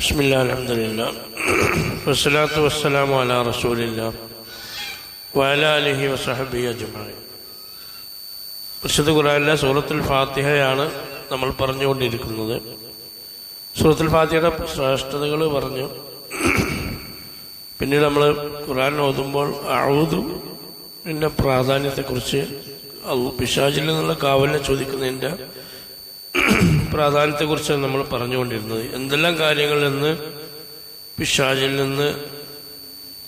بسم الله الحمد لله والصلاة والسلام على رسول الله وعلى آله وصحبه أجمعين വിശുദ്ധ ഖുറാനിലെ സൂറത്തുൽ ഫാത്തിഹയാണ് നമ്മൾ പറഞ്ഞുകൊണ്ടിരിക്കുന്നത് സൂറത്തുൽ ഫാത്തിഹയുടെ ശ്രേഷ്ഠതകൾ പറഞ്ഞു പിന്നീട് നമ്മൾ ഖുറാൻ ഓതുമ്പോൾ അഴുതും പിന്നെ പ്രാധാന്യത്തെക്കുറിച്ച് അള്ളു- പിശാചിൽ നിന്നുള്ള കാവലിനെ ചോദിക്കുന്നതിൻ്റെ പ്രാധാന്യത്തെക്കുറിച്ചാണ് നമ്മൾ പറഞ്ഞുകൊണ്ടിരുന്നത്. എന്തെല്ലാം കാര്യങ്ങളിൽ നിന്ന് പിശാചിൽ നിന്ന്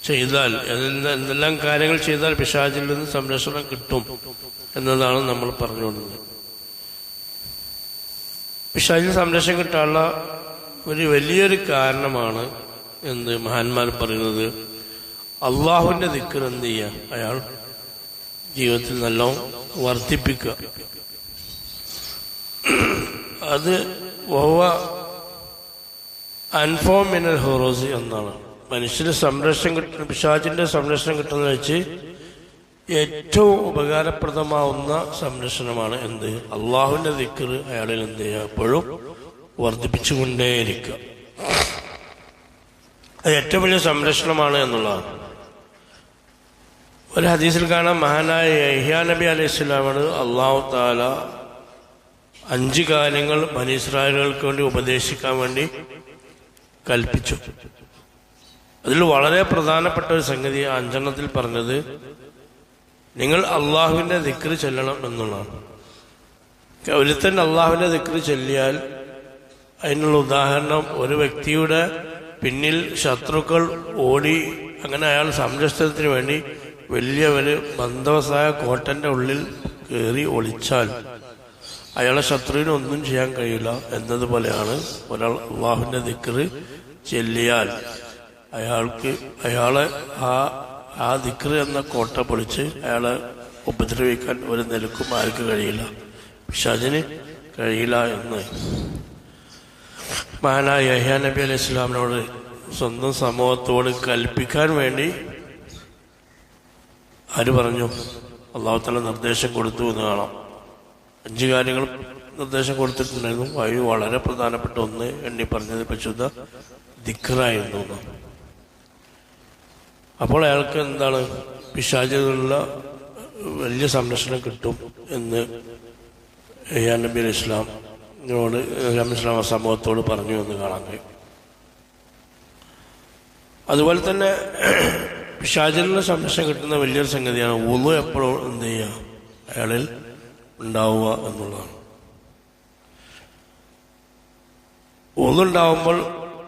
ചെയ്താൽ എന്തെല്ലാം കാര്യങ്ങൾ ചെയ്താൽ പിശാചിൽ നിന്ന് സംരക്ഷണം കിട്ടും എന്നതാണ് നമ്മൾ പറഞ്ഞുകൊണ്ടിരുന്നത്. പിശാചിൽ സംരക്ഷണം കിട്ടാനുള്ള ഒരു വലിയൊരു കാരണമാണ് എന്ത് മഹാന്മാർ പറയുന്നത്. അള്ളാഹുവിന്റെ ദിക്കർ എന്ത് ചെയ്യുക? അയാൾ ജീവിതത്തിൽ നല്ലോണം വർദ്ധിപ്പിക്കുക. അത് വവ അൻഫോമിനൽ ഹോറോസ് എന്നാണ്. മനുഷ്യന് സംരക്ഷണം കിട്ടുന്ന പിശാചിന്റെ സംരക്ഷണം കിട്ടുന്ന വെച്ച് ഏറ്റവും ഉപകാരപ്രദമാവുന്ന സംരക്ഷണമാണ് എന്ത്? അള്ളാഹുവിന്റെ ദിക്കർ അയാളിൽ എന്ത് ചെയ്യുക? എപ്പോഴും വർദ്ധിപ്പിച്ചുകൊണ്ടേയിരിക്കുക. അത് ഏറ്റവും വലിയ സംരക്ഷണമാണ് എന്നുള്ളതാണ്. ഒരു ഹദീസിൽ കാണാം മഹാനായ യഹ്യാ നബി അലൈഹി സ്വലാമാണ് അള്ളാഹു താല അഞ്ച് കാര്യങ്ങൾ മനീസ്രായകൾക്ക് വേണ്ടി ഉപദേശിക്കാൻ വേണ്ടി കൽപ്പിച്ചു. അതിൽ വളരെ പ്രധാനപ്പെട്ട ഒരു സംഗതി അഞ്ചെണ്ണത്തിൽ പറഞ്ഞത് നിങ്ങൾ അള്ളാഹുവിന്റെ ദിക്റ് ചെല്ലണം എന്നുള്ളതാണ്. ഒരുത്തൻ അള്ളാഹുവിന്റെ ദിക്റ് ചെല്ലിയാൽ അതിനുള്ള ഉദാഹരണം ഒരു വ്യക്തിയുടെ പിന്നിൽ ശത്രുക്കൾ ഓടി അങ്ങനെ അയാൾ സംരക്ഷണത്തിന് വേണ്ടി വലിയ ഒരു ബന്ധവസായ കോട്ടന്റെ ഉള്ളിൽ കയറി ഒളിച്ചാൽ അയാളെ ശത്രുവിന് ഒന്നും ചെയ്യാൻ കഴിയില്ല എന്നതുപോലെയാണ് ഒരാൾ അള്ളാഹുവിന്റെ ദിക്കറ് ചെല്ലിയാൽ. അയാൾക്ക് അയാളെ ആ ആ ദിക്കറ് എന്ന കോട്ട പൊളിച്ച് അയാളെ ഉപദ്രവിക്കാൻ ഒരു നിലക്കും ആർക്ക് കഴിയില്ല. പിശാചിന് കഴിയില്ല എന്ന്. മഹാനായ യഹ്യാ നബി അലൈഹി ഇസ്ലാമിനോട് സ്വന്തം സമൂഹത്തോട് കൽപ്പിക്കാൻ വേണ്ടി ആര് പറഞ്ഞു? അള്ളാഹുത്തല നിർദ്ദേശം കൊടുത്തു എന്ന് കാണാം. അഞ്ച് കാര്യങ്ങൾ നിർദ്ദേശം കൊടുത്തിട്ടുണ്ടായിരുന്നു. അതിൽ വളരെ പ്രധാനപ്പെട്ട ഒന്ന്. എണ്ണി പറഞ്ഞത് പരിശുദ്ധ ദിഖറായിരുന്നു. അപ്പോൾ അയാൾക്ക് എന്താണ്? പിശാചിലുള്ള വലിയ സംരക്ഷണം കിട്ടും എന്ന് യാ നബി അലി ഇസ്ലാമിനോട് ഇസ്ലാം സമൂഹത്തോട് പറഞ്ഞു എന്ന് കാണാൻ കഴിയും. അതുപോലെ തന്നെ പിശാചിനുള്ള സംരക്ഷണം കിട്ടുന്ന വലിയൊരു സംഗതിയാണ് ഉളു എപ്പോഴും എന്ത് ചെയ്യുക? അയാളിൽ ഉണ്ടാവുക എന്നുള്ളതാണ്. ഒന്നുണ്ടാവുമ്പോൾ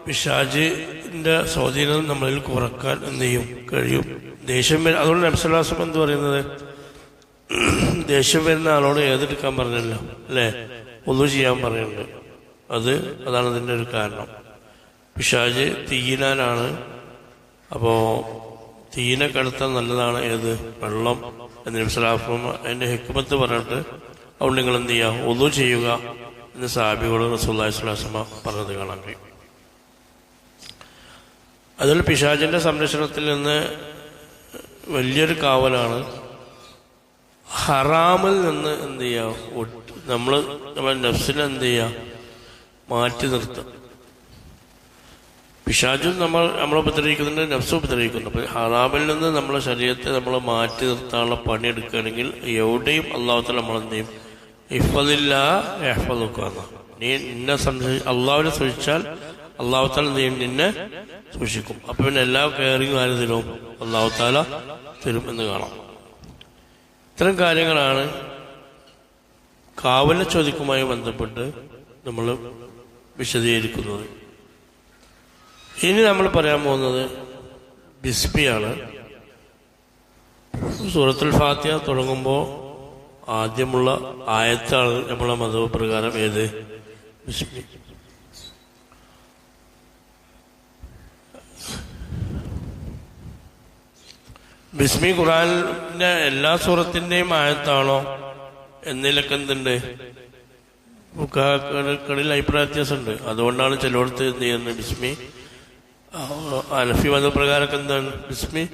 പിശാജിന്റെ സ്വാധീനം നമ്മളിൽ കുറയ്ക്കാൻ എന്ത് ചെയ്യും? കഴിയും. ദേഷ്യം വരും അതുകൊണ്ട് നബ്സലാസം എന്ന് പറയുന്നത്? ദേഷ്യം വരുന്ന ആളോട് ഏതെടുക്കാൻ പറഞ്ഞല്ലോ അല്ലേ? ഒന്നും ചെയ്യാൻ പറയുന്നുണ്ട് അത് അതാണ് അതിന്റെ ഒരു കാരണം. പിശാജ് തീയിനാനാണ്. അപ്പോ തീയിനെ കടത്താൻ നല്ലതാണ് ഏത്? വെള്ളം. എന്ന് നബ്സലാഫും അതിന്റെ ഹെക്കുമത്ത് പറഞ്ഞിട്ട് അതുകൊണ്ട് നിങ്ങൾ എന്ത് ചെയ്യുക? ഒന്നു ചെയ്യുക എന്ന് സാബിയോട് സ്വലാസ്മ പറഞ്ഞത് കാണാൻ കഴിയും. അതിൽ പിശാചിന്റെ സംരക്ഷണത്തിൽ നിന്ന് വലിയൊരു കാവലാണ്. ഹറാമിൽ നിന്ന് എന്ത് ചെയ്യുക? നമ്മൾ നമ്മുടെ നഫ്സിനെ എന്ത് ചെയ്യുക? മാറ്റി നിർത്തുക. പിശാചും നമ്മൾ നമ്മളെ ഉപദ്രവിക്കുന്നുണ്ട് നഫ്സ് ഉപദ്രവിക്കുന്നു. അപ്പൊ ഹറാമിൽ നിന്ന് നമ്മളെ ശരീരത്തെ നമ്മൾ മാറ്റി നിർത്താനുള്ള പണി എടുക്കുകയാണെങ്കിൽ എവിടെയും അള്ളാഹത്തിൽ നമ്മൾ എന്ത് ചെയ്യും? ഇഫദില്ല എഹ്ഫദുക്കാന്ന നീ നിന്നെ സംരക്ഷി അള്ളാഹുവിനെ സൂക്ഷിച്ചാൽ അള്ളാഹുത്താല എന്ത് ചെയ്യും? നിന്നെ സൂക്ഷിക്കും. അപ്പൊ പിന്നെ എല്ലാ കെയറിങ്ങും ആര് തരും? അള്ളാഹുത്താല തരും എന്ന് കാണാം. ഇത്തരം കാര്യങ്ങളാണ് കാവല ചോദ്യക്കുമായി ബന്ധപ്പെട്ട് നമ്മൾ വിശദീകരിക്കുന്നത്. ഇനി നമ്മൾ പറയാൻ പോകുന്നത് ബിസ്മിയാണ്. സൂറത്തുൽ ഫാത്തിഹ തുടങ്ങുമ്പോൾ ആദ്യമുള്ള ആയത്താണ് നമ്മളെ മതവ് പ്രകാരം ഏത്? ബിസ്മി. ബിസ്മി ഖുറാനിന്റെ എല്ലാ സൂറത്തിന്റെയും ആയത്താണോ? എന്നതിലൊക്കെ എന്തുണ്ട്? കളിൽ അഭിപ്രായ വ്യത്യാസമുണ്ട്. അതുകൊണ്ടാണ് ചിലയിടത്ത് എന്ത് ചെയ്യുന്നത്? ബിസ്മി അനഫി മതപ്രകാരമൊക്കെ എന്താണ്? ബിസ്മി?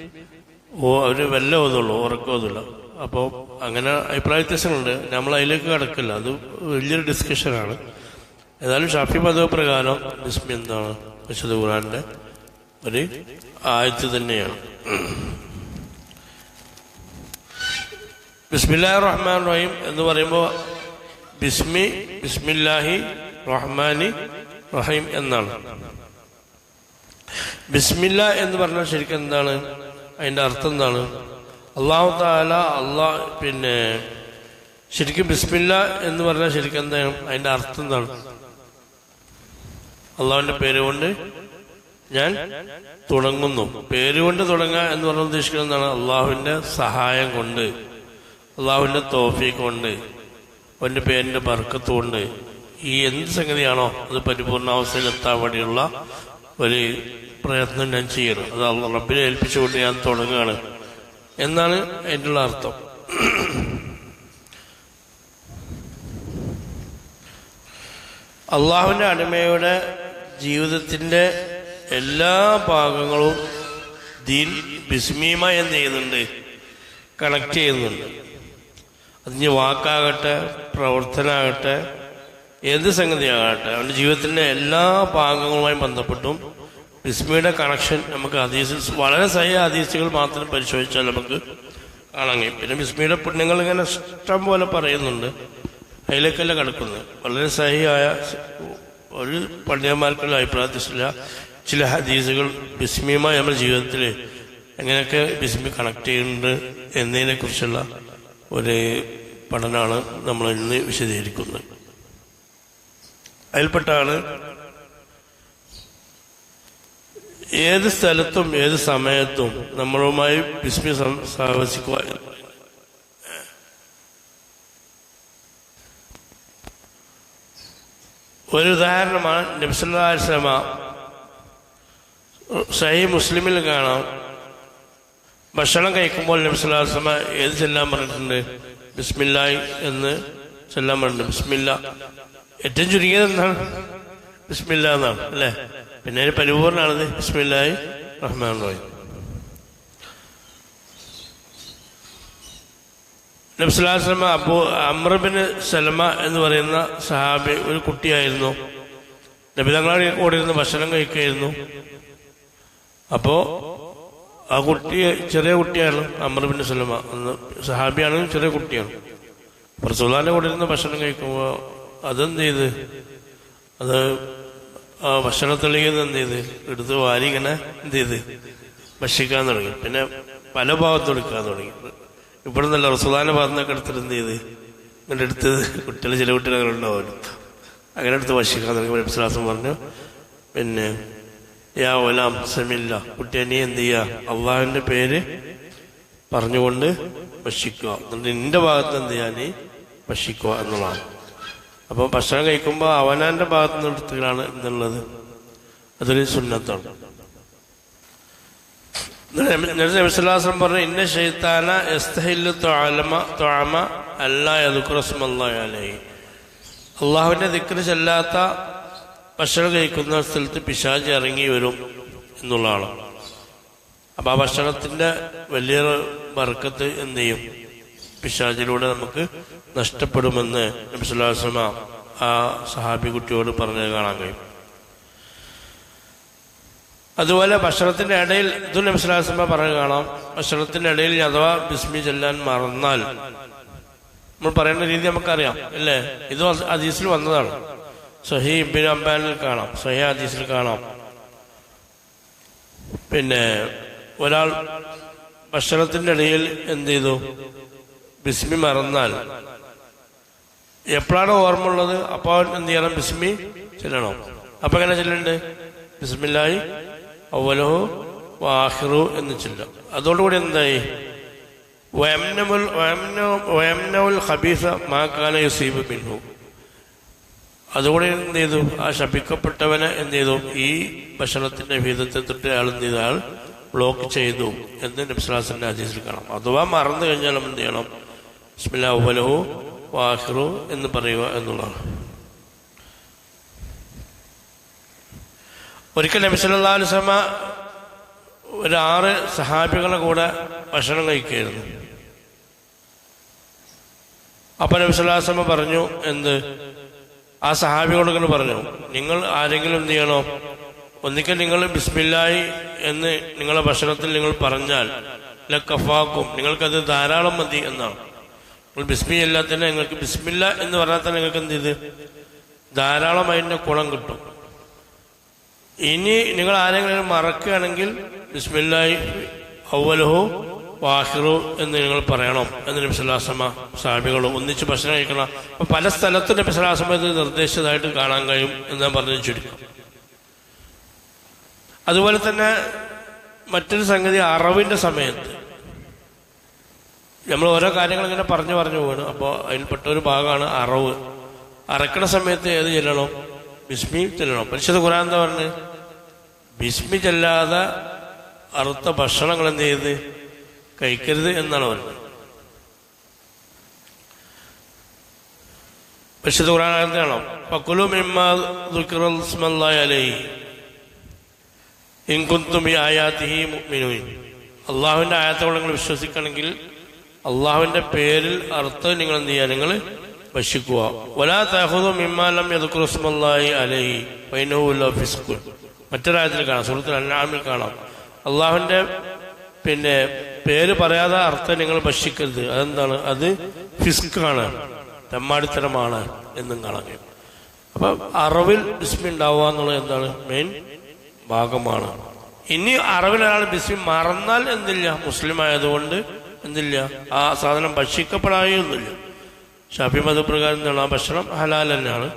ഓ അവർ വല്ല ഓതുള്ളൂ ഉറക്കോതില്ല അപ്പോൾ അങ്ങനെ അഭിപ്രായ വ്യത്യാസങ്ങളുണ്ട്. നമ്മൾ അതിലേക്ക് കടക്കില്ല. അത് വലിയൊരു ഡിസ്കഷനാണ് ഏതായാലും ഷാഫി പദവ പ്രകാരം ബിസ്മി എന്താണ്? വിശുദ്ധ ഖുറാന്റെ ഒരു ആയത്ത് തന്നെയാണ്. ബിസ്മില്ലാഹി റഹ്മാൻ റഹീം എന്ന് പറയുമ്പോൾ ബിസ്മി ബിസ്മില്ലാഹി റഹ്മാനി റഹീം എന്നാണ്. ബിസ്മില്ല എന്ന് പറഞ്ഞാൽ ശരിക്കും എന്താണ്? അതിന്റെ അർത്ഥം എന്താണ്? അള്ളാഹു താല അള്ളാഹ് പിന്നെ ശരിക്കും ബിസ്മില്ല എന്ന് പറഞ്ഞാൽ ശരിക്കും എന്താണ് അതിന്റെ അർത്ഥം എന്താണ്? അള്ളാഹുവിന്റെ പേര് കൊണ്ട് ഞാൻ തുടങ്ങുന്നു. പേര് കൊണ്ട് തുടങ്ങുക എന്ന് പറഞ്ഞാൽ ഉദ്ദേശിക്കുന്നത് എന്താണ്? അള്ളാഹുവിന്റെ സഹായം കൊണ്ട് അള്ളാഹുവിന്റെ തോഫീക്ക് കൊണ്ട് അവന്റെ പേരിന്റെ ബർക്കത്ത് കൊണ്ട്. ഈ എന്ത് സംഗതിയാണോ? അത് പരിപൂർണാവസ്ഥയിൽ എത്താൻ വേണ്ടിയുള്ള ഒരു പ്രയത്നം ഞാൻ ചെയ്യണം. അത് റബ്ബിനെ ഏൽപ്പിച്ചുകൊണ്ട് ഞാൻ തുടങ്ങുകയാണ്. എന്നാണ് അതിന്റെ അർത്ഥം. അള്ളാഹുവിന്റെ അടിമയുടെ ജീവിതത്തിന്റെ എല്ലാ ഭാഗങ്ങളും ദീൻ ബിസ്മീമ എന്ന് ചെയ്യുന്നുണ്ട്? കണക്ട് ചെയ്യുന്നുണ്ട്. അതിന് വാക്കാകട്ടെ പ്രവർത്തനമാകട്ടെ ഏത് സംഗതിയാകട്ടെ അവന്റെ ജീവിതത്തിന്റെ എല്ലാ ഭാഗങ്ങളുമായി ബന്ധപ്പെട്ടും ബിസ്മിയുടെ കണക്ഷൻ നമുക്ക് ഹദീസിൽ വളരെ സഹി ഹദീസുകൾ മാത്രം പരിശോധിച്ചാൽ നമുക്ക് കാണാൻ കഴിയും. പിന്നെ ബിസ്മിയുടെ പുണ്യങ്ങൾ ഇങ്ങനെ ഇഷ്ടം പോലെ പറയുന്നുണ്ട്. അതിലേക്കല്ല കിടക്കുന്നത്? വളരെ സഹിയായ ഒരു പണ്ഡിതന്മാർക്കുള്ള അഭിപ്രായത്തില്ല ചില ഹദീസുകൾ ബിസ്മിയുമായി നമ്മുടെ ജീവിതത്തിൽ എങ്ങനെയൊക്കെ ബിസ്മി കണക്ട് ചെയ്യുന്നുണ്ട് എന്നതിനെക്കുറിച്ചുള്ള ഒരു പഠനമാണ് നമ്മൾ ഇന്ന് വിശദീകരിക്കുന്നത്. അതിൽപ്പെട്ടാണ് ഏത് സ്ഥലത്തും ഏത് സമയത്തും നമ്മളുമായി വിസ്മി സാഹസിക്കുക ഒരു ഉദാഹരണമാണ് നബ്സല്ലാസ്ലമ സഹി മുസ്ലിമിൽ കാണാം. ഭക്ഷണം കഴിക്കുമ്പോൾ നബ്സല്ലാസ്ലമ ഏത് ചെല്ലാൻ പറഞ്ഞിട്ടുണ്ട്? ബിസ്മില്ലായി എന്ന് ചെല്ലാൻ പറഞ്ഞിട്ടുണ്ട്. ബിസ്മില്ല. ഏറ്റവും ചുരുങ്ങിയത് എന്താണ് ബിസ്മില്ല എന്നാണ് അല്ലേ? പിന്നെ അതിന് പരിപൂർണമാണത് ബിസ്മില്ലായി റഹ്മാൻ റഹീം. നബ്സുലാസ്ലമ അബു അമ്രബിന് സലമ എന്ന് പറയുന്ന സഹാബി ഒരു കുട്ടിയായിരുന്നു. നബിതങ്ങളുടെ കൂടെ ഇരുന്ന് ഭക്ഷണം കഴിക്കുകയായിരുന്നു. അപ്പോ ആ കുട്ടി ചെറിയ കുട്ടിയാണ് അമ്രബിന് സലമ. സഹാബിയാണ് ചെറിയ കുട്ടിയാണ്. റസൂലാന്റെ കൂടെ ഇരുന്ന് ഭക്ഷണം കഴിക്കുമ്പോൾ അതെന്ത് ചെയ്ത് അത് ആ ഭക്ഷണത്തിളിയത് എന്ത് ചെയ്ത് എടുത്ത് വാരി ഇങ്ങനെ എന്ത് ചെയ്ത് ഭക്ഷിക്കാൻ തുടങ്ങി. പിന്നെ പല ഭാഗത്തും എടുക്കാൻ തുടങ്ങി. ഇവിടെ നിന്നല്ല റസുദാന ഭാഗത്ത് നിന്നൊക്കെ എടുത്തിട്ട് എന്ത് ചെയ്ത് ഇങ്ങനെ എടുത്ത് കുട്ടികൾ ചില കുട്ടികൾ ഉണ്ടാവുമല്ലോ അങ്ങനെ എടുത്ത് ഭക്ഷിക്കാൻ തുടങ്ങി. വിശ്വാസം പറഞ്ഞു പിന്നെ യാ ഒലാം സമില്ല കുട്ടിയെ നീ എന്ത് ചെയ്യുക അള്ളാഹിന്റെ പേര് പറഞ്ഞുകൊണ്ട് ഭക്ഷിക്കുക. എന്നിട്ട് നിന്റെ ഭാഗത്ത് എന്ത് ചെയ്യാൻ ഭക്ഷിക്കുക എന്നുള്ളതാണ്. അപ്പോൾ ഭക്ഷണം കഴിക്കുമ്പോൾ അവനാന്റെ ഭാഗത്ത് നിന്ന് എടുത്തുകളാണ് എന്നുള്ളത്. അതൊരു സുന്നത്താണ്. നബിസ്വലാസം പറഞ്ഞു ഇന്ന അള്ളാഹുവിന്റെ ദിക്കറ് ചെല്ലാത്ത ഭക്ഷണം കഴിക്കുന്ന സ്ഥലത്ത് പിശാജ് ഇറങ്ങി വരും എന്നുള്ളതാണ് അപ്പൊ ആ ഭക്ഷണത്തിന്റെ വലിയ ബർക്കത്ത് എന്ത് ചെയ്യും? പിശാചിലൂടെ നമുക്ക് നഷ്ടപ്പെടുമെന്ന് നബിസ്വല്ലാസ്ലമ ആ സഹാബി കുട്ടിയോട് പറഞ്ഞത് കാണാൻ കഴിയും. അതുപോലെ ഭക്ഷണത്തിന്റെ ഇടയിൽ ഇത് നബിസ്വല്ലാസ്ലമ പറഞ്ഞു കാണാം. ഭക്ഷണത്തിന്റെ ഇടയിൽ അഥവാ ബിസ്മി ചെല്ലാൻ മറന്നാൽ നമ്മൾ പറയുന്ന രീതി നമുക്കറിയാം അല്ലേ? ഇത് ഹദീസിൽ വന്നതാണ്. സഹി ഇബിൻ അംബാനിൽ കാണാം സഹി ഹദീസിൽ കാണാം. പിന്നെ ഒരാൾ ഭക്ഷണത്തിന്റെ ഇടയിൽ എന്ത് ചെയ്തു? ബിസ്മി മറന്നാൽ എപ്പോഴാണ് ഓർമ്മ ഉള്ളത് അപ്പോൾ എന്ത് ചെയ്യണം? ബിസ്മി ചെല്ലണം. അപ്പൊ എങ്ങനെ ചെല്ലുന്നുണ്ട് ബിസ്മില്ലായി അവലഹു വാഹിറു എന്ന് ചെല്ലാം അതോടുകൂടി എന്തായി? ഖബീസ മാക്കാന യുസീബ് ബിൻഹു അതുകൂടെ എന്ത് ചെയ്തു? ആ ശപിക്കപ്പെട്ടവനെ എന്ത് ചെയ്തു? ഈ ഭക്ഷണത്തിന്റെ വിധത്തെ തൊട്ട് അയാൾ എന്ത് ചെയ്ത ബ്ലോക്ക് ചെയ്തു എന്ന് നബ്സലാസിന്റെ ഹദീസിൽ കാണാം. അഥവാ മറന്നു കഴിഞ്ഞാൽ എന്ത് ചെയ്യണം? ബിസ്മില്ലാ വാഹിറു എന്ന് പറയുക എന്നുള്ളതാണ്. ഒരിക്കൽ നബി സല്ലല്ലാഹു അലൈഹി വസല്ലമ ഒരു ആറ് സഹാബികളെ കൂടെ ഭക്ഷണം കഴിക്കുകയായിരുന്നു. അപ്പൊ നബി സല്ലല്ലാഹു പറഞ്ഞു എന്ത്? ആ സഹാബികളൊക്കെ പറഞ്ഞു നിങ്ങൾ ആരെങ്കിലും എന്ത് ചെയ്യണോ ഒന്നിക്കൽ നിങ്ങൾ ബിസ്മില്ലായി എന്ന് നിങ്ങളെ ഭക്ഷണത്തിൽ നിങ്ങൾ പറഞ്ഞാൽ ലക്കഫാക്കും നിങ്ങൾക്കത് ധാരാളം മതി എന്നാണ്. ബിസ്മി അല്ലാതെ തന്നെ നിങ്ങൾക്ക് ബിസ്മില്ല എന്ന് പറഞ്ഞാൽ തന്നെ നിങ്ങൾക്ക് എന്ത് ചെയ്ത്? ധാരാളം അതിന്റെ കിട്ടും. ഇനി നിങ്ങൾ ആരെങ്കിലും മറക്കുകയാണെങ്കിൽ ബിസ്മില്ലായി ഔവലഹു വാഹിറു എന്ന് നിങ്ങൾ പറയണം എന്ന് നബിസ്വലാസമ സാഹിബികളും ഒന്നിച്ച് ഭക്ഷണം കഴിക്കണം. അപ്പൊ പല സ്ഥലത്തും നബിസ്വലാസമ ഇത് നിർദ്ദേശിച്ചതായിട്ട് കാണാൻ കഴിയും എന്ന് ഞാൻ പറഞ്ഞു ചുരുക്കം. അതുപോലെ തന്നെ മറ്റൊരു സംഗതി അറവിന്റെ സമയത്ത്. നമ്മൾ ഓരോ കാര്യങ്ങൾ ഇങ്ങനെ പറഞ്ഞു പറഞ്ഞു പോകണം അപ്പോൾ അതിൽപ്പെട്ട ഒരു ഭാഗമാണ് അറവ്. അറക്കണ സമയത്ത് ഏത് ചെല്ലണം? ബിസ്മി ചെല്ലണം. പരിശുദ്ധ ഖുറാൻ എന്താ പറഞ്ഞ്? ബിസ്മി ചെല്ലാതെ അറുത്ത ഭക്ഷണങ്ങൾ എന്ത് ചെയ്ത്? കഴിക്കരുത് എന്നാണ് പറഞ്ഞത് പരിശുദ്ധ ഖുറാൻ എന്താണോ പക്കുലു മിമ്മായി ഇൻകുന്തും ഈ ആയാത്തി മുഅ്മിനൂൻ. അള്ളാഹുവിന്റെ ആയത്തോടെ നിങ്ങൾ വിശ്വസിക്കണമെങ്കിൽ അള്ളാഹുവിന്റെ പേരിൽ അർത്ഥം നിങ്ങൾ എന്ത് ചെയ്യുക നിങ്ങൾ ഭക്ഷിക്കുക. വലാ തഹുദു മിമ്മാലം യദുക്കുറുസ്മല്ലായി പൈനവുല്ല ഫിസ്കുൽ മറ്റൊരായത്തിൽ കാണാം. സുഹൃത്തിൽ അന്നാമിൽ കാണാം. അള്ളാഹുവിന്റെ പിന്നെ പേര് പറയാതെ അർത്ഥം നിങ്ങൾ ഭക്ഷിക്കരുത്. അതെന്താണ്? അത് ഫിസ്ക്കാണ് തെമ്മാടിത്തരമാണ് എന്നും കാണാൻ കഴിയും അപ്പൊ അറിവിൽ ബിസ്മി ഉണ്ടാവുക എന്നുള്ളത് എന്താണ്? മെയിൻ ഭാഗമാണ്. ഇനി അറിവിൽ ഒരാൾ ബിസ്മി മറന്നാൽ എന്തില്ല? മുസ്ലിം ആയതുകൊണ്ട് എന്തില്ല? ആ സാധനം ഭക്ഷിക്കപ്പെടായൊന്നുമില്ല. ഷാഫി മതപ്രകാരം എന്താണ്? ആ ഭക്ഷണം ഹലാൽ തന്നെയാണ്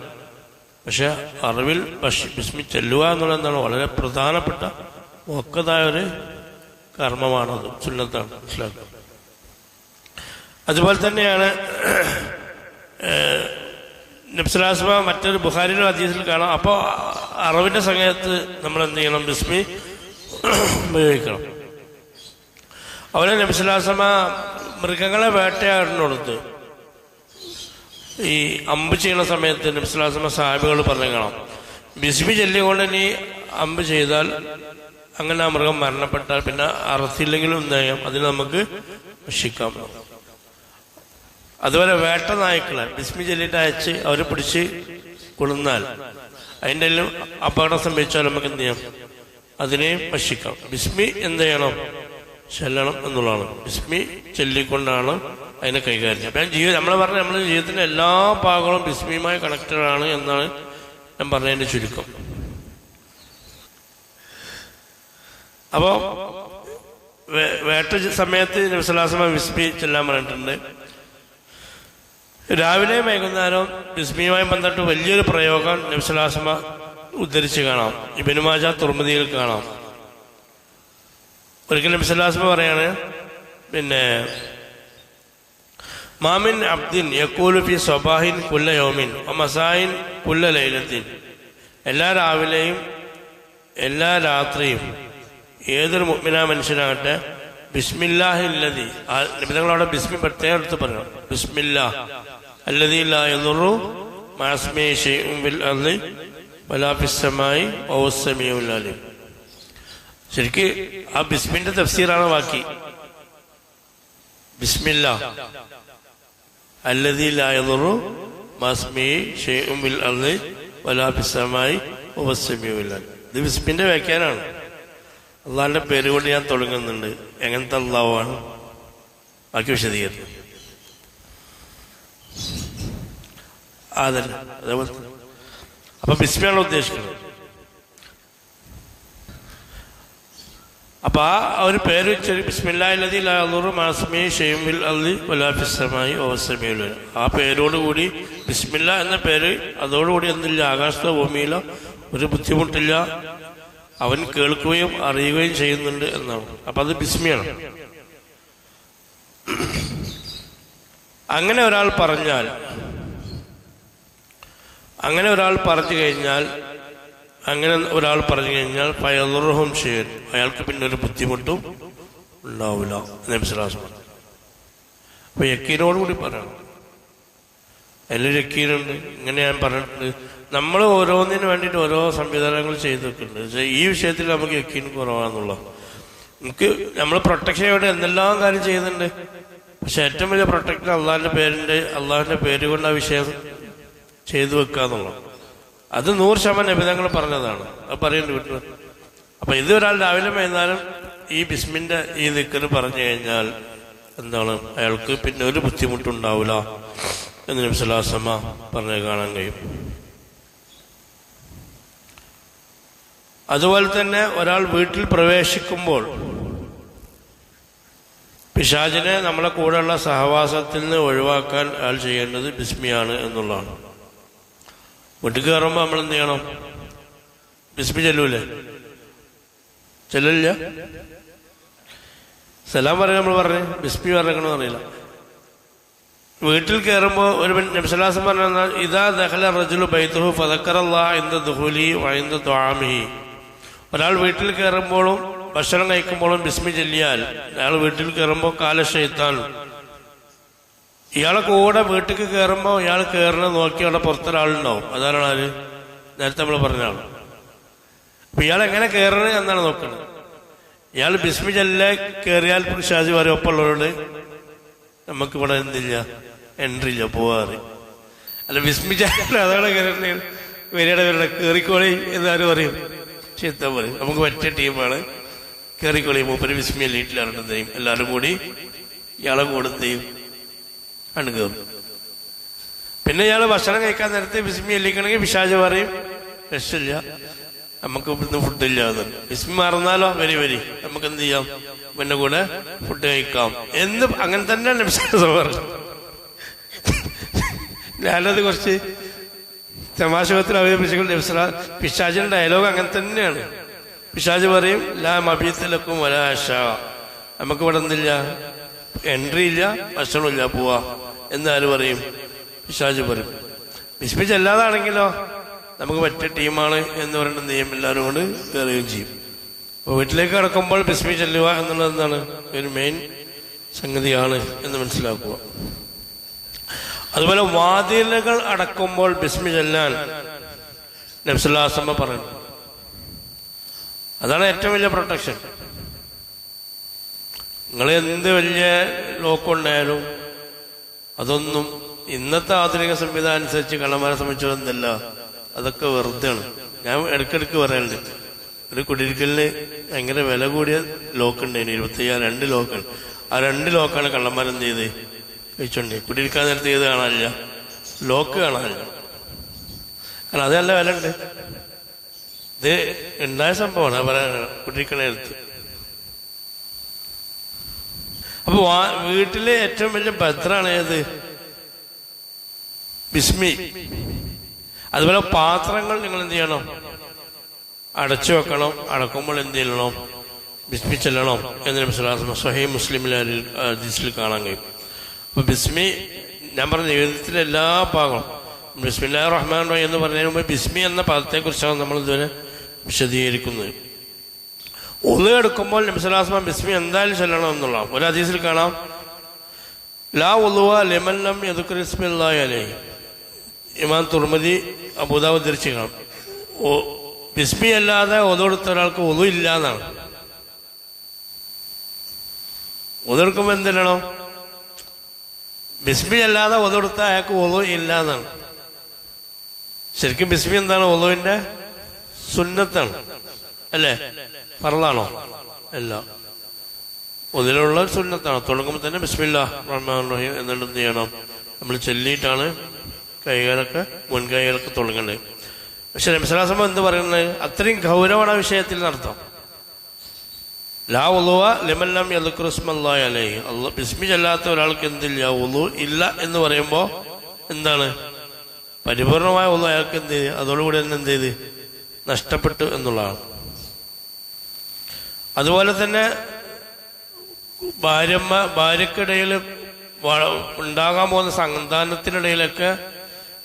പക്ഷെ അറിവിൽ ഭക്ഷി ബിസ്മി ചെല്ലുക എന്നുള്ള എന്താണ് വളരെ പ്രധാനപ്പെട്ട ഒക്കതായ ഒരു കർമ്മമാണത് സുന്നത്താണ്. മനസ്സിലാക്കുക അതുപോലെ തന്നെയാണ് നബ്സലാസ്മ മറ്റൊരു ബുഹാരിയുടെ അതീതിൽ കാണാം. അപ്പോൾ അറിവിന്റെ സമയത്ത് നമ്മൾ എന്ത് ചെയ്യണം? ബിസ്മി ഉപയോഗിക്കണം. അവരെ നബിസ്ലാസമ മൃഗങ്ങളെ വേട്ടയാടിനടുത്ത് ഈ അമ്പ് ചെയ്യുന്ന സമയത്ത് നബിസ്ലാസമ സാഹിബുകൾ പറഞ്ഞു കാണാം ബിസ്മി ചൊല്ലിക്കൊണ്ട് നീ അമ്പ് ചെയ്താൽ അങ്ങനെ ആ മൃഗം മരണപ്പെട്ടാൽ പിന്നെ അറസ്റ്റില്ലെങ്കിലും എന്ത് അതിന് നമുക്ക് ഭക്ഷിക്കാം അതുപോലെ വേട്ട നായ്ക്കളെ ബിസ്മി ചൊല്ലിട്ട് അയച്ച് അവരെ പിടിച്ച് കൊള്ളുന്നാൽ അതിന്റെ എല്ലാം അപകടം സംഭവിച്ചാൽ നമുക്ക് എന്ത് ചെയ്യാം? അതിനെ ഭക്ഷിക്കാം. ബിസ്മി എന്ത് ചെയ്യണം? ചെല്ലണം എന്നുള്ളതാണ്. ബിസ്മി ചൊല്ലിക്കൊണ്ടാണ് അതിനെ കൈകാര്യം. ചെയ്യുക. അപ്പം ജീവിതം നമ്മളെ പറഞ്ഞ നമ്മുടെ ജീവിതത്തിന്റെ എല്ലാ ഭാഗങ്ങളും ബിസ്മിയുമായി കണക്റ്റഡ് ആണ് എന്നാണ് ഞാൻ പറഞ്ഞതിന്റെ ചുരുക്കം. അപ്പോൾ വേട്ട സമയത്ത് നബിസ്വലാസമ ബിസ്മി ചെല്ലാൻ പറഞ്ഞിട്ടുണ്ട്. രാവിലെ വൈകുന്നേരം ബിസ്മിയുമായി ബന്ധപ്പെട്ട് വലിയൊരു പ്രയോഗം നബ്സലാസമ ഉദ്ധരിച്ച് കാണാം. ഇബിനുമാജ തുർമതിയിൽ കാണാം. ഒരിക്കലും നബ്സലാസമ പറയാണ് പിന്നെ മാമിൻ അബ്ദിൻ യക്കൂലു ഫി സ്വബാഹിൻ കുല്ല യോമിൻ മസായിൻ കുല്ല ലൈലത്തിൻ. എല്ലാ രാവിലെയും എല്ലാ രാത്രിയും ഏതൊരു മുഗ്മിന മനുഷ്യനാകട്ടെ ബിസ്മില്ലാഹില്ലതി നിബിധങ്ങളവിടെ ബിസ്മി പ്രത്യേകം എടുത്ത് പറയണം. ബിസ്മില്ലാ അല്ലതി ലാ യദുറു മാസ്മി ഷൈഉൻ ബിൽ അർളി വലാ ഫിസ്സമായി വഹുസ്സമീഉൽ അലീം. ശരിക്ക് ആ ബിസ്മിന്റെ തഫ്സീറാണ് ബാക്കി. ബിസ്മില്ല. അല്ലതി ലാ യദുറു മാസ്മി ഷൈഉൻ ബിൽ അർളി വലാ ബിസ്സമായി അലീം ഇത് ബിസ്മിന്റെ വ്യാഖ്യാനാണ്. അള്ളാഹിന്റെ പേര് കൊണ്ട് ഞാൻ തുടങ്ങുന്നുണ്ട്. എങ്ങനത്തെ അള്ളാവാണ്? ബാക്കി വിശദീകരണം അതല്ല അതേപോലെ. അപ്പൊ ബിസ്മിയാണ് ഉദ്ദേശിക്കുന്നത്. അപ്പൊ ആ ഒരു പേര് വെച്ചാൽ ബിസ്മില്ലാഹി ലാഹുറു മാസ്മി ഷെയ്മിൽ അള്ളി വലാഫിസമായി ഓസമിയിൽ ആ പേരോട് കൂടി ബിസ്മില്ല എന്ന പേര് അതോടുകൂടി എന്തില്ല ആകാശത്തോ ഭൂമിയിലോ ഒരു ബുദ്ധിമുട്ടില്ല. അവൻ കേൾക്കുകയും അറിയുകയും ചെയ്യുന്നുണ്ട് എന്നാണ്. അപ്പൊ അത് ബിസ്മിയാണ്. അങ്ങനെ ഒരാൾ പറഞ്ഞാൽ അങ്ങനെ ഒരാൾ പറഞ്ഞു കഴിഞ്ഞാൽ അങ്ങനെ ഒരാൾ പറഞ്ഞു കഴിഞ്ഞാൽ പയറുഹം ചെയ്യും അയാൾക്ക് പിന്നെ ഒരു ബുദ്ധിമുട്ടും ഉണ്ടാവില്ല. നബിസ്ലാസം അപ്പൊ യക്കീനോട് കൂടി പറയണം. അതിലൊരു യക്കീനുണ്ട്. ഇങ്ങനെ ഞാൻ പറഞ്ഞിട്ടുണ്ട്. നമ്മൾ ഓരോന്നിന് വേണ്ടിയിട്ട് ഓരോ സംവിധാനങ്ങൾ ചെയ്തു വെക്കുന്നുണ്ട് ഈ വിഷയത്തിൽ നമുക്ക് യക്കീൻ കുറവാണെന്നുള്ള നമുക്ക് നമ്മൾ പ്രൊട്ടക്ഷൻ വേണ്ടി എന്തെല്ലാം കാര്യം ചെയ്യുന്നുണ്ട്. പക്ഷെ ഏറ്റവും വലിയ പ്രൊട്ടക്ഷൻ അള്ളാഹിന്റെ പേരിന്റെ അള്ളാഹിന്റെ പേര് കൊണ്ട് ആ വിഷയം ചെയ്തു വെക്കുക അത് നൂറ് ശതമാനം നബിതങ്ങൾ പറഞ്ഞതാണ്. അത് പറയേണ്ടി വിട്ടു അപ്പൊ ഇത് ഒരാൾ രാവിലെ വൈകുന്നേരം ഈ ബിസ്മിന്റെ ഈ ദിക്കറ് പറഞ്ഞു കഴിഞ്ഞാൽ എന്താണ്? അയാൾക്ക് പിന്നെ ഒരു ബുദ്ധിമുട്ടുണ്ടാവില്ല എന്ന് നബ്സലാസമ്മ പറഞ്ഞു കാണാൻ കഴിയും. അതുപോലെ തന്നെ ഒരാൾ വീട്ടിൽ പ്രവേശിക്കുമ്പോൾ പിശാചിനെ നമ്മളെ കൂടെയുള്ള സഹവാസത്തിൽ നിന്ന് ഒഴിവാക്കാൻ അയാൾ ചെയ്യേണ്ടത് ബിസ്മിയാണ് എന്നുള്ളതാണ്. വീട്ടിൽ കയറുമ്പോൾ നമ്മൾ എന്ത് ചെയ്യണം ബിസ്മി ചെല്ലൂലേ? ചെല്ലില്ല സലാം പറയാൻ നമ്മൾ പറഞ്ഞു ബിസ്മി പറഞ്ഞു അറിയില്ല. വീട്ടിൽ കയറുമ്പോൾ ഒരു നബ്സലാസം പറഞ്ഞ ഇതാ ദഹല റജുലു ബൈത്തുഹു ഫതക്കറല്ലാ ഇന്ത ദുഹുലി വൈന്ത ദ്വാമിഹി ഒരാൾ വീട്ടിൽ കയറുമ്പോഴും ഭക്ഷണം കഴിക്കുമ്പോഴും ബിസ്മി ചെല്ലിയാൽ അയാൾ വീട്ടിൽ കയറുമ്പോൾ കാലശൈത്താൻ ഇയാളെ കൂടെ വീട്ടിലേക്ക് കയറുമ്പോൾ ഇയാൾ കയറണ നോക്കി അവിടെ പുറത്തൊരാളുണ്ടാവും. അതാണ് ആര് നേരത്തെ നമ്മൾ പറഞ്ഞ ആൾ അപ്പൊ ഇയാൾ എങ്ങനെ കയറണത് എന്നാണ് നോക്കുന്നത് ഇയാൾ ബിസ്മി കയറിയാൽ ഷാജി വരെ ഒപ്പമുള്ളവരോട് നമുക്ക് ഇവിടെ എന്തില്ല? എൻട്രി ഇല്ല പോവാറ് അല്ല ബിസ്മി ചെല്ല അതാണ് കയറണേ വരിയുടെ വരുടെ കയറിക്കോളി എന്നാരും പറയും? ചീത്ത പറയും? നമുക്ക് മറ്റേ ടീമാണ്. കയറിക്കോളി മൂപ്പര് ബിസ്മി ചെയ്യും എല്ലാവരും കൂടി ഇയാളെ കൂടെ ചെയ്യും ആണ് കയറും പിന്നെ ഇയാൾ ഭക്ഷണം കഴിക്കാൻ നേരത്തെ ബിസ്മി അല്ലിക്കണമെങ്കിൽ പിശാജ് പറയും രക്ഷയില്ല. നമുക്ക് ഇവിടുന്ന് ഫുഡില്ല എന്ന്. ബിസ്മി മറന്നാലോ? വരി വരി. നമുക്ക് എന്ത് ചെയ്യാം? പിന്നെ കൂടെ ഫുഡ് കഴിക്കാം. എന്ന് അങ്ങനെ തന്നെയാണ് വിശ്വാസം പറഞ്ഞത്. ഞാനത് കുറച്ച് തമാശത്തിൽ അവതരിപ്പിച്ചുകൊണ്ട് പിശാജിന്റെ ഡയലോഗ് അങ്ങനെ തന്നെയാണ്. പിശാജ് പറയും ലാ മബീത്തലക്കും വലാശ നമുക്ക് ഇവിടെ എന്തില്ല എൻട്രി ഇല്ല ഭക്ഷണമില്ല പോവാ. എന്നാര് പറയും. പിശാജ് പറയും. വിസ്മിച്ച് അല്ലാതാണെങ്കിലോ നമുക്ക് മറ്റേ ടീമാണ് എന്ന് പറയുന്ന നിയമം എല്ലാവരും കൊണ്ട് കയറുകയും ചെയ്യും. അപ്പൊ വീട്ടിലേക്ക് കടക്കുമ്പോൾ ബിസ്മി ചെല്ലുക എന്നുള്ളത് എന്താണ്? ഒരു മെയിൻ സംഗതിയാണ് എന്ന് മനസ്സിലാക്കുക. അതുപോലെ വാതിലുകൾ അടക്കുമ്പോൾ ബിസ്മി ചെല്ലാൻ നബ്സുല്ലാസമ്മ പറഞ്ഞു അതാണ് ഏറ്റവും വലിയ പ്രൊട്ടക്ഷൻ നിങ്ങൾ എന്ത് വലിയ ലോക്കുണ്ടായാലും അതൊന്നും ഇന്നത്തെ ആധുനിക സംവിധാനം അനുസരിച്ച് കള്ളന്മാരെ സംബന്ധിച്ചിടന്നില്ല അതൊക്കെ വെറുതെയാണ്. ഞാൻ ഇടയ്ക്കിടയ്ക്ക് പറയാനുണ്ട് ഒരു കുടിയിരിക്കലിന് ഭയങ്കര വില കൂടിയ ലോക്ക് ഉണ്ടായിരുന്നു ഇരുപത്തയ്യാ രണ്ട് ലോക്കാണ്. ആ രണ്ട് ലോക്കാണ് കള്ളന്മാരെന്ത് ചെയ്ത്? കഴിച്ചോണ്ടേ കുടിയിരിക്കാൻ നേരത്തെ ചെയ്ത് കാണാനില്ല. ലോക്ക് കാണാനില്ല. കാരണം അത് നല്ല വില ഉണ്ട് ഇത് ഉണ്ടായ സംഭവമാണ്. പറയാൻ കുടിയിരിക്കണ നേരത്ത്. അപ്പൊ വീട്ടിലെ ഏറ്റവും വലിയ ഭദ്രാണ് ഏത്? ബിസ്മി. അതുപോലെ പാത്രങ്ങൾ നിങ്ങൾ എന്ത് ചെയ്യണം? അടച്ചു വെക്കണം. അടക്കുമ്പോൾ എന്ത് ചെയ്യണം? ബിസ്മി ചെല്ലണം എന്ന് സ്വഹേ മുസ്ലിമിലെ ഹദീസിൽ കാണാൻ കഴിയും. അപ്പൊ ബിസ്മി ഞാൻ പറഞ്ഞ ജീവിതത്തിലെ എല്ലാ ഭാഗവും ബിസ്മില്ലാ റഹ്മാൻ റഹീം എന്ന് പറഞ്ഞതിന് മുമ്പ് ബിസ്മി എന്ന പദത്തെക്കുറിച്ചാണ് നമ്മൾ ഇതുവരെ വിശദീകരിക്കുന്നത്. ഉളു എടുക്കുമ്പോൾ നബിസ്വലാസ്മ ബിസ്മി എന്തായാലും ചെല്ലണം എന്നുള്ള ഒരു ഹദീസിൽ കാണാം. ലാ ഉലുവ ലിമല്ലം യദുക്രിസ്മില്ലാഹി ഇമാൻ തുർമതി അബുദാവ് തിരിച്ചു കാണാം. ഓ ബിസ്മി അല്ലാതെ ഒതുകൊടുത്ത ഒരാൾക്ക് ഒതു ഇല്ല എന്നാണ്. ഒതെടുക്കുമ്പോൾ എന്തിനാണോ ബിസ്മി അല്ലാതെ ഒതുകൊടുത്ത അയാൾക്ക് ഒതു ഇല്ല എന്നാണ്. ശരിക്കും ബിസ്മി എന്താണ് ഒതുവിന്റെ സുന്നത്താണ്. അല്ലേ? ഫറലാണോ അല്ല ഒന്നിലുള്ള സുന്നത്താണ്. തുടങ്ങുമ്പോൾ തന്നെ ബിസ്മില്ല റഹ്മാൻ റഹീം എന്നിട്ട് എന്ത് ചെയ്യണം? നമ്മൾ ചെല്ലിയിട്ടാണ് കൈകാലൊക്കെ മുൻകൈകളൊക്കെ തുടങ്ങേണ്ടത് പക്ഷെ നബിസ്ലാസം എന്ത് പറയുന്നത്? അത്രയും ഗൗരവമാണ് ആ വിഷയത്തിൽ നടത്താം ലാ ഉളുവ ലിമല്ലാം യദുക്രിസ്മല്ലാഹി അലൈഹി. അല്ല ബിസ്മി ചെല്ലാത്ത ഒരാൾക്ക് എന്തില്ല ഉളു ഇല്ല എന്ന് പറയുമ്പോൾ എന്താണ്? പരിപൂർണമായ ഉള്ളു അയാൾക്ക് എന്ത് ചെയ്ത്? അതോടുകൂടി തന്നെ എന്ത് ചെയ്ത്? നഷ്ടപ്പെട്ടു എന്നുള്ളതാണ്. അതുപോലെ തന്നെ ഭാര്യമ്മ ഭാര്യക്കിടയിൽ ഉണ്ടാകാൻ പോകുന്ന സന്താനത്തിനിടയിലൊക്കെ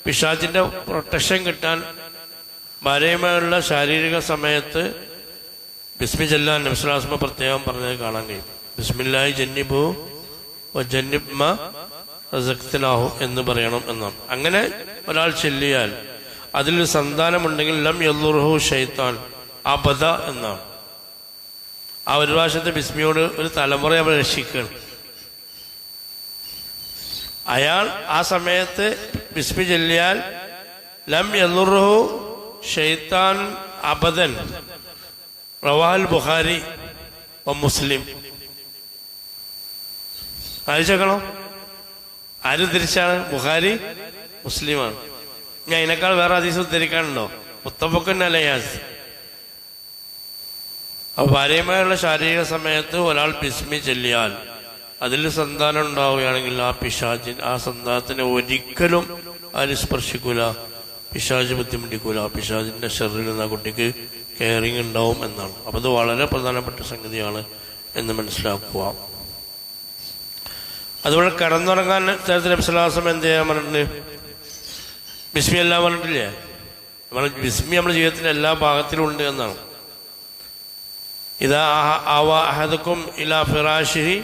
പിശാചിന്റെ പ്രൊട്ടക്ഷൻ കിട്ടാൻ ഭാര്യയുമായുള്ള ശാരീരിക സമയത്ത് ബിസ്മി ചെല്ലാൻ നബ്സുലാസ്മ പ്രത്യേകം പറഞ്ഞത് കാണാൻ കഴിയും. ബിസ്മില്ലായി ജന്നിബു ജന്നിബ്മ റസക്തിനാഹു എന്ന് പറയണം എന്നാണ്. അങ്ങനെ ഒരാൾ ചെല്ലിയാൽ അതിലൊരു സന്താനമുണ്ടെങ്കിൽ ലം യല്ലുർഹു ഷെയ്ത്താൻ അബദ എന്നാണ്. ആ ഒരു പ്രാവശ്യത്തെ ബിസ്മിയോട് ഒരു തലമുറ നമ്മൾ രക്ഷിക്കുകയാണ്. അയാൾ ആ സമയത്ത് ബിസ്മി ചൊല്ലിയാൽ ലം എന്നുറു ഷെയ്ത്താൻ അബദൻ റവാൽ ബുഹാരി മുസ്ലിം. ആലോചിച്ചേക്കണോ. ആര് തിരിച്ചാണ് ബുഹാരി മുസ്ലിമാണ്. ഞാൻ അതിനേക്കാൾ വേറെ അതീസ് ഉദ്ധരിക്കാനുണ്ടോ? മുത്തഫക്കന്നല്ലേ യാസ് അപ്പൊ ഭാര്യമായുള്ള ശാരീരിക സമയത്ത് ഒരാൾ പിസ്മി ചെല്ലിയാൽ അതിൽ സന്താനം ഉണ്ടാവുകയാണെങ്കിൽ ആ പിശാചിൻ ആ സന്താനത്തിനെ ഒരിക്കലും അതിന് സ്പർശിക്കൂല. പിശാജ് ബുദ്ധിമുട്ടിക്കൂല. ആ പിശാജിന്റെ ഷെറിൽ നിന്ന് ആ കുട്ടിക്ക് കെയറിങ് ഉണ്ടാവും എന്നാണ്. അപ്പൊ അത് വളരെ പ്രധാനപ്പെട്ട സംഗതിയാണ് എന്ന് മനസ്സിലാക്കുക. അതുപോലെ കടന്നുറങ്ങാൻ തരത്തിൽ അബ്സലാസം എന്ത് ചെയ്യാൻ പറഞ്ഞിട്ടുണ്ട്? ബിസ്മി എല്ലാം പറഞ്ഞിട്ടില്ലേ? നമ്മൾ ബിസ്മി നമ്മുടെ ജീവിതത്തിന്റെ എല്ലാ ഭാഗത്തിലും ഉണ്ട് എന്നാണ്. ഇതാ ആവ അഹദക്കും ഇലാ ഫിറാഷിഹി.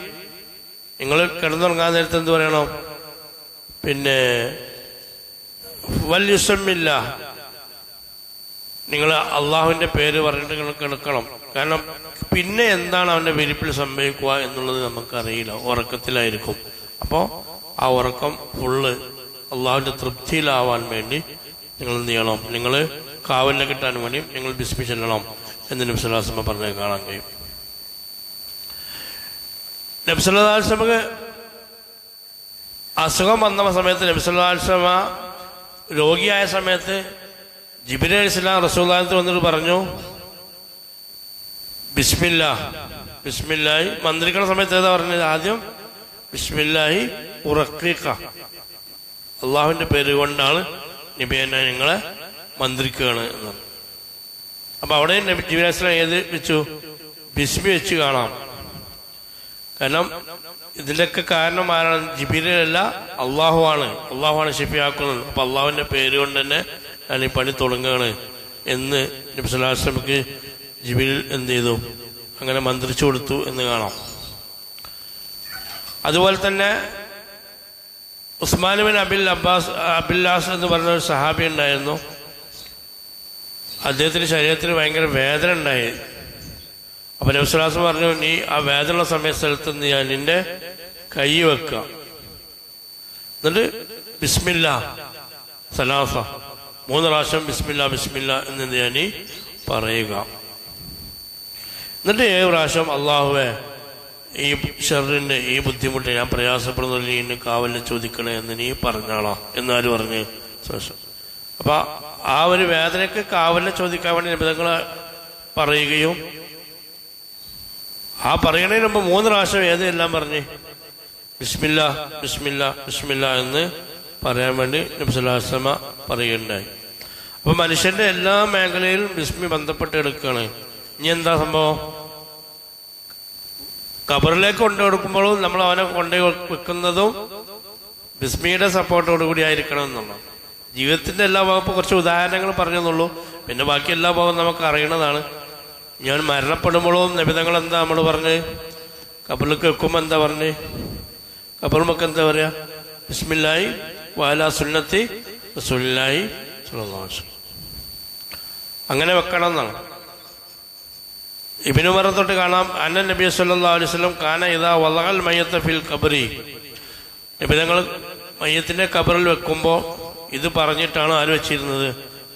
നിങ്ങൾ കിടന്നുറങ്ങാൻ നേരത്തെ എന്ത് പറയണം? പിന്നെ വല്യുസമില്ല നിങ്ങൾ അള്ളാഹുവിന്റെ പേര് പറഞ്ഞിട്ട് നിങ്ങൾ കിടക്കണം. കാരണം പിന്നെ എന്താണ് അവന്റെ വിരിപ്പിൽ സംഭവിക്കുക എന്നുള്ളത് നമുക്കറിയില്ല. ഉറക്കത്തിലായിരിക്കും. അപ്പോൾ ആ ഉറക്കം ഫുള്ള് അള്ളാഹുവിന്റെ തൃപ്തിയിലാവാൻ വേണ്ടി നിങ്ങൾ എന്ത് ചെയ്യണം? നിങ്ങൾ കാവലിനെ കിട്ടാൻ വേണ്ടി നിങ്ങൾ ബിസ്മി ചെല്ലണം. എന്ന് നബ്സല്ലാസ്മ പറഞ്ഞ കാണാൻ കഴിയും. നബ്സല്ലാസ്മക്ക് അസുഖം വന്ന സമയത്ത് നബ്സല്ലാസ്മ രോഗിയായ സമയത്ത് ജിബിരി അലിസ്ലാം റസൂല്ലാത്ത് വന്നിട്ട് പറഞ്ഞു ബിസ്മില്ല ബിസ്മില്ലായി മന്ത്രിക്കണ സമയത്ത് ഏതാ പറഞ്ഞത്? ആദ്യം ബിസ്മില്ലായി ഉറക്കിക്ക. അള്ളാഹുവിന്റെ പേര് കൊണ്ടാണ് നിബേന നിങ്ങളെ മന്ത്രിക്കുകയാണ് എന്നാണ്. അപ്പൊ അവിടെ നബി ഇസ്ലാം ഏത് വെച്ചു? ബിസ്മി വെച്ച് കാണാം. കാരണം ഇതിന്റെയൊക്കെ കാരണം ആരാണ്? ജിബിരല്ല അള്ളാഹു ആണ് അള്ളാഹുവാണ് ഷിഫിയാക്കുന്നത് അപ്പൊ അള്ളാഹുവിന്റെ പേര് കൊണ്ട് തന്നെ ഞാൻ ഈ പണി തുടങ്ങുകയാണ് എന്ന് നബ്സലാസ്ലമിക്ക് ജിബിരിൽ എന്ത് ചെയ്തു? അങ്ങനെ മന്ത്രിച്ചു കൊടുത്തു എന്ന് കാണാം. അതുപോലെ തന്നെ ഉസ്മാൻ അബിൽ അബ്ബാസ് അബില്ലാസ് എന്ന് പറഞ്ഞ ഒരു സഹാബി ഉണ്ടായിരുന്നു. അദ്ദേഹത്തിന്റെ ശരീരത്തിന് ഭയങ്കര വേദന ഉണ്ടായി. അപ്പൊ നബ്സുലാസം പറഞ്ഞു നീ ആ വേദന സമയ സ്ഥലത്ത് നീ ഞാൻ നിന്റെ കൈ വെക്കുക എന്നിട്ട് ബിസ്മില്ല സലാഫ മൂന്ന് പ്രാവശ്യം ബിസ്മില്ല ബിസ്മില്ല എന്ന് ഞാൻ പറയുക. എന്നിട്ട് ഏഴ് പ്രാവശ്യം അള്ളാഹുവെ ഈ ഷെറിന്റെ ഈ ബുദ്ധിമുട്ട് ഞാൻ പ്രയാസപ്പെടുന്നില്ല എന്നെ കാവലിനെ ചോദിക്കണേ എന്ന് നീ പറഞ്ഞാളാ എന്നാലും പറഞ്ഞ്? ശേഷം അപ്പൊ ആ ഒരു വേദനയ്ക്ക് കാവലിനെ ചോദിക്കാൻ വേണ്ടി നിബിധങ്ങൾ പറയുകയും ആ പറയണതിന് മുമ്പ് മൂന്ന് പ്രാവശ്യം ഏതെല്ലാം പറഞ്ഞ് ബിസ്മില്ല ബിസ്മില്ല ബിസ്മില്ല എന്ന് പറയാൻ വേണ്ടി നബ്സുല്ലാസ്ലമ പറയുകയുണ്ടായി. അപ്പൊ മനുഷ്യന്റെ എല്ലാ മേഖലയിലും ബിസ്മി ബന്ധപ്പെട്ട് എടുക്കുകയാണ്. ഇനി എന്താ സംഭവം? കബറിലേക്ക് കൊണ്ടു കൊടുക്കുമ്പോഴും നമ്മൾ അവനെ കൊണ്ടു വെക്കുന്നതും ബിസ്മിയുടെ സപ്പോർട്ടോട് കൂടി ആയിരിക്കണം എന്നുള്ളത് ജീവിതത്തിന്റെ എല്ലാ ഭാഗവും കുറച്ച് ഉദാഹരണങ്ങൾ പറഞ്ഞെന്നുള്ളൂ. പിന്നെ ബാക്കി എല്ലാ ഭാഗവും നമുക്ക് അറിയണതാണ്. ഞാൻ മരണപ്പെടുമ്പോഴും നിബിധങ്ങൾ എന്താ നമ്മൾ പറഞ്ഞ്? കബറിൽ കേൾക്കുമ്പോൾ എന്താ പറഞ്ഞ്? കബറുമൊക്കെ എന്താ പറയാ? ബിസ്മില്ലായി വാല സുന്നത്തി വസല്ലം. അങ്ങനെ വെക്കണം എന്നാണ്. ഇബിനു മറ തൊട്ട് കാണാം. അന്ന നബി സല്ലാ അലൈവല്ലം കാന ഇതാ വലകൽ മയ്യത്ത ഫിൽ കബറി നിബിധങ്ങൾ മയ്യത്തിന്റെ കബറിൽ വെക്കുമ്പോൾ ഇത് പറഞ്ഞിട്ടാണ് ആര് വെച്ചിരുന്നത്?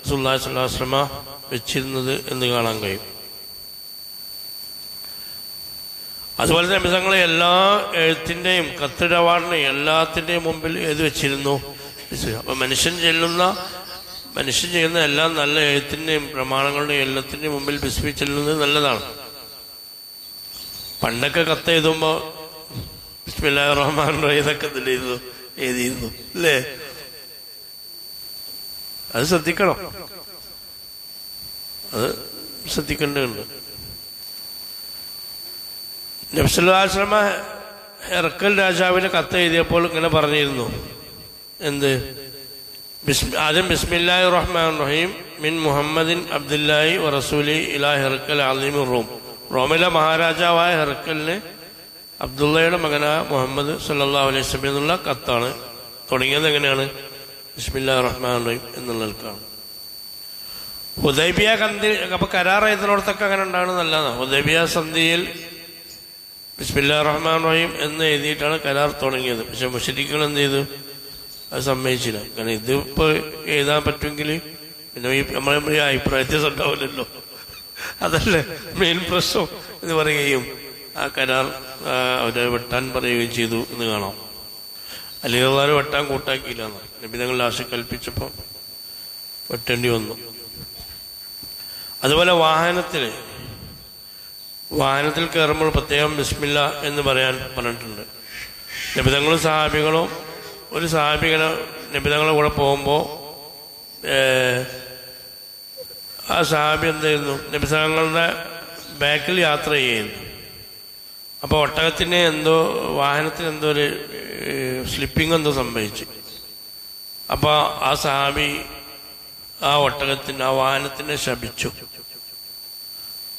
സുല്ലാസ്ലാശ്രമ വെച്ചിരുന്നത് എന്ന് കാണാൻ കഴിയും. അതുപോലെ തന്നെ മിതങ്ങളെ എല്ലാ എഴുത്തിന്റെയും കത്തിടപാടിനെയും എല്ലാത്തിന്റെയും മുമ്പിൽ ഏത് വെച്ചിരുന്നു. അപ്പൊ മനുഷ്യൻ ചെല്ലുന്ന മനുഷ്യൻ ചെയ്യുന്ന എല്ലാ നല്ല എഴുത്തിന്റെയും പ്രമാണങ്ങളുടെയും എല്ലാത്തിന്റെയും മുമ്പിൽ ബിസ്മി ചെല്ലുന്നത് നല്ലതാണ്. പണ്ടൊക്കെ കത്ത് എഴുതുമ്പോ ബിസ്മില്ലാ റഹ്മാൻ റഹീം ഇതൊക്കെ ഇതിൽ എഴുതുന്നു എഴുതിയിരുന്നു അല്ലേ? അത് ശ്രദ്ധിക്കണം. അത് ശ്രദ്ധിക്കേണ്ടതുണ്ട്. നബ്സലാശ്രമ ഇറക്കൽ രാജാവിന് കത്ത് എഴുതിയപ്പോൾ ഇങ്ങനെ പറഞ്ഞിരുന്നു. എന്ത്? ആദ്യം ബിസ്മില്ലാഹി റഹ്മാൻ റഹീം മിൻ മുഹമ്മദിൻ അബ്ദുല്ലാഹി വറസൂലി റസൂലി ഇലാ ഹെർക്കൽ അലീം റോം. റോമിലെ മഹാരാജാവായ ഹെർക്കലിന് അബ്ദുള്ളയുടെ മകനായ മുഹമ്മദ് സല്ലാ അലൈഹി സ്വലം കത്താണ്. തുടങ്ങിയത് എങ്ങനെയാണ്? ബിസ്മില്ലാ റഹ്മാൻ റഹീം എന്നുള്ളവർക്കാണ് ഹുദൈബിയ കന്തി അപ്പൊ കരാർ എഴുതുന്നിടത്തൊക്കെ അങ്ങനെ ഉണ്ടാണ് നല്ലതാണ് ഹുദൈബിയ സന്ധിയിൽ ബിസ്മില്ലാ റഹ്മാൻ റഹീം എന്ന് എഴുതിയിട്ടാണ് കരാർ തുടങ്ങിയത്. പക്ഷെ മുഷരിക്കുകൾ എന്ത് ചെയ്തു? അത് സമ്മതിച്ചില്ല. കാരണം ഇതിപ്പോ എഴുതാൻ പറ്റുമെങ്കിൽ പിന്നെ ഈ നമ്മളെ ഈ അഭിപ്രായത്തിൽ ഉണ്ടാവില്ലല്ലോ. അതല്ലേ മെയിൻ പ്രശ്നം എന്ന് പറയുകയും ആ കരാർ അവരെ വെട്ടാൻ പറയുകയും ചെയ്തു എന്ന് കാണാം. അല്ലെങ്കിൽ വട്ടാൻ കൂട്ടാക്കിയില്ല നബി തങ്ങൾ ലാസ്റ്റ് കൽപ്പിച്ചപ്പോ വെട്ടേണ്ടി വന്നു. അതുപോലെ വാഹനത്തിന് വാഹനത്തിൽ കയറുമ്പോൾ പ്രത്യേകം ബിസ്മില്ല എന്ന് പറയാൻ പറഞ്ഞിട്ടുണ്ട്. നബിതങ്ങളും സഹാബികളും ഒരു സഹാബികളെ നബിതങ്ങളുടെ കൂടെ പോകുമ്പോൾ ആ സഹാബി എന്തായിരുന്നു നബിതങ്ങളുടെ ബാക്കിൽ യാത്ര ചെയ്യുന്നു. അപ്പോൾ ഒട്ടകത്തിന് എന്തോ വാഹനത്തിന് എന്തോ ഒരു സ്ലിപ്പിംഗ് എന്തോ സംഭവിച്ചു. അപ്പോൾ ആ സഹാബി ആ ഒട്ടകത്തിന് ആ വാഹനത്തിനെ ശപിച്ചു.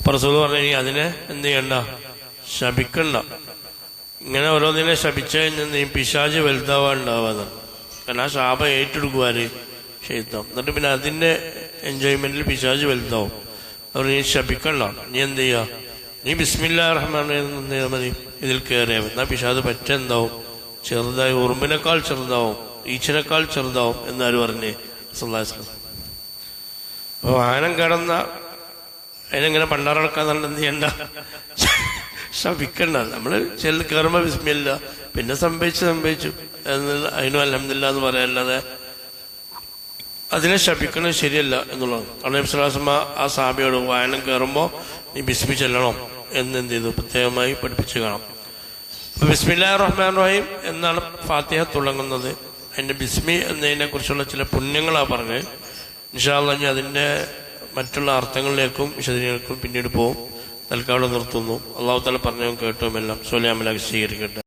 പ്രസൂത് പറഞ്ഞു അതിനെ എന്ത് ചെയ്യണ്ട? ശപിക്കണ്ട. ഇങ്ങനെ ഓരോന്നിനെ ശപിച്ചു കഴിഞ്ഞാൽ നീ പിശാജ് വലുതാവാണ്ടാവാതെ കാരണം ആ ശാപം ഏറ്റെടുക്കുവാര് ഷെയ്ത്താം എന്നിട്ട് പിന്നെ അതിന്റെ എൻജോയ്മെന്റിൽ പിശാജ് വലുതാവും. അവർ നീ ശപിക്കണ്ട. നീ എന്ത് ചെയ്യാ? നീ ബിസ്മില്ലാ റഹ്മാൻ മതി? ഇതിൽ കയറിയാ. എന്നാ പിശാജ് പറ്റെന്താവും? ചെറുതായി ഉറുമ്പിനേക്കാൾ ചെറുതാവും ഈച്ചനേക്കാൾ ചെറുതാവും എന്നാര് പറഞ്ഞേ? സുല്ലാസ്ലം അപ്പൊ വാഹനം കടന്ന അതിനെങ്ങനെ പണ്ടാറക്കാൻ നല്ല എന്ത് ചെയ്യണ്ട? ശപിക്കണ്ട നമ്മൾ ചെല്ല് കയറുമ്പോ വിസ്മില്ല പിന്നെ സംഭവിച്ചു സംഭവിച്ചു. എന്നുള്ള അതിനും അലഹമില്ല എന്ന് പറയാല്ലാതെ അതിനെ ശപിക്കണത് ശരിയല്ല എന്നുള്ളതാണ്. കാരണം വിശ്വാസമ ആ സാബിയോട് വായനം കയറുമ്പോൾ നീ ബിസ്മി ചെല്ലണം എന്ന് എന്ത് ചെയ്തു? പ്രത്യേകമായി പഠിപ്പിച്ചു കാണാം. ബിസ്മില്ലാ റഹ്മാൻ റഹീം എന്നാണ് ഫാത്തിഹ തുടങ്ങുന്നത്. അതിന്റെ ബിസ്മി എന്നതിനെ കുറിച്ചുള്ള ചില പുണ്യങ്ങളാ പറഞ്ഞ്. നിഷാള്ള ഞാൻ അതിന്റെ മറ്റുള്ള അർത്ഥങ്ങളിലേക്കും വിശദീകരണങ്ങൾക്കും പിന്നീട് പോകും തൽക്കാലം നിർത്തുന്നു. അള്ളാഹു തല പറഞ്ഞു കേട്ടോ എല്ലാം സോലിയാമലാക്കി സ്വീകരിക്കട്ടെ.